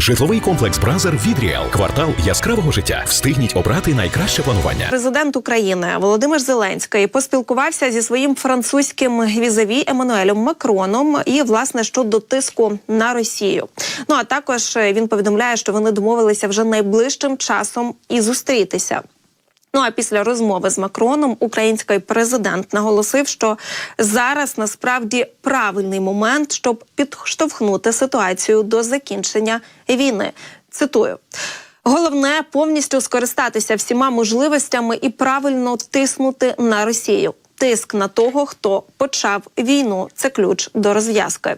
Житловий комплекс Бразер від Ріел. Квартал яскравого життя. Встигніть обрати найкраще планування. Президент України Володимир Зеленський поспілкувався зі своїм французьким візаві Еммануелем Макроном і власне щодо тиску на Росію. Ну а також він повідомляє, що вони домовилися вже найближчим часом і зустрітися. Ну а після розмови з Макроном український президент наголосив, що зараз насправді правильний момент, щоб підштовхнути ситуацію до закінчення війни. Цитую. Головне повністю скористатися всіма можливостями і правильно тиснути на Росію. Тиск на того, хто почав війну, це ключ до розв'язки.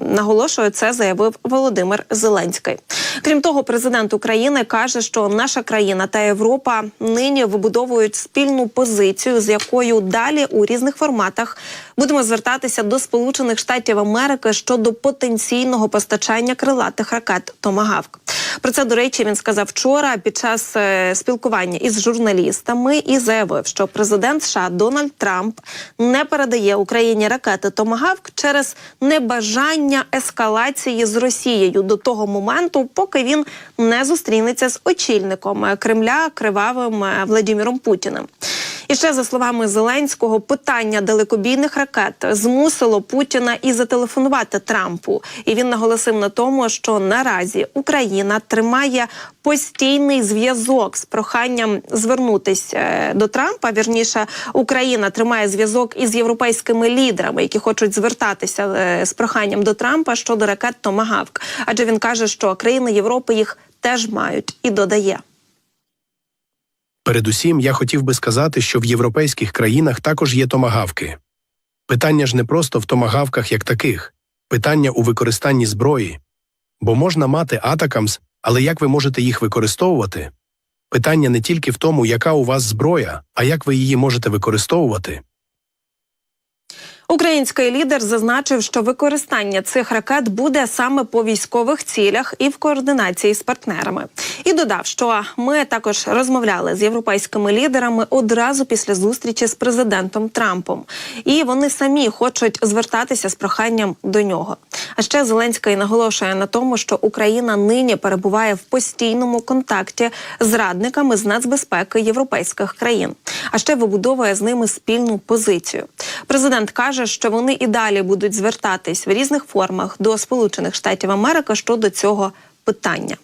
Наголошую, це заявив Володимир Зеленський. Крім того, президент України каже, що наша країна та Європа нині вибудовують спільну позицію, з якою далі у різних форматах будемо звертатися до Сполучених Штатів Америки щодо потенційного постачання крилатих ракет Томагавк. Про це до речі він сказав вчора під час е, спілкування із журналістами і заявив, що президент США Дональд Трамп не передає Україні ракети Томагавк через небажання ескалації з Росією до того моменту, поки він не зустрінеться з очільником Кремля кривавим е, Владимиром Путіним. І ще за словами Зеленського, питання далекобійних ракет змусило Путіна і зателефонувати Трампу. І він наголосив на тому, що наразі Україна тримає постійний зв'язок з проханням звернутися е, до Трампа. Вірніше, Україна тримає зв'язок із європейськими лідерами, які хочуть звертатися е, з проханням до Трампа щодо ракет Томагавк. Адже він каже, що країни Європи їх теж мають і додає. Передусім, я хотів би сказати, що в європейських країнах також є томагавки. Питання ж не просто в томагавках як таких, питання у використанні зброї. Бо можна мати атакамс, але як ви можете їх використовувати? Питання не тільки в тому, яка у вас зброя, а як ви її можете використовувати. Український лідер зазначив, що використання цих ракет буде саме по військових цілях і в координації з партнерами. І додав, що ми також розмовляли з європейськими лідерами одразу після зустрічі з президентом Трампом, і вони самі хочуть звертатися з проханням до нього. А ще Зеленський наголошує на тому, що Україна нині перебуває в постійному контакті з радниками з нацбезпеки європейських країн, а ще вибудовує з ними спільну позицію. Президент каже, що вони і далі будуть звертатись в різних формах до Сполучених Штатів Америки щодо цього питання.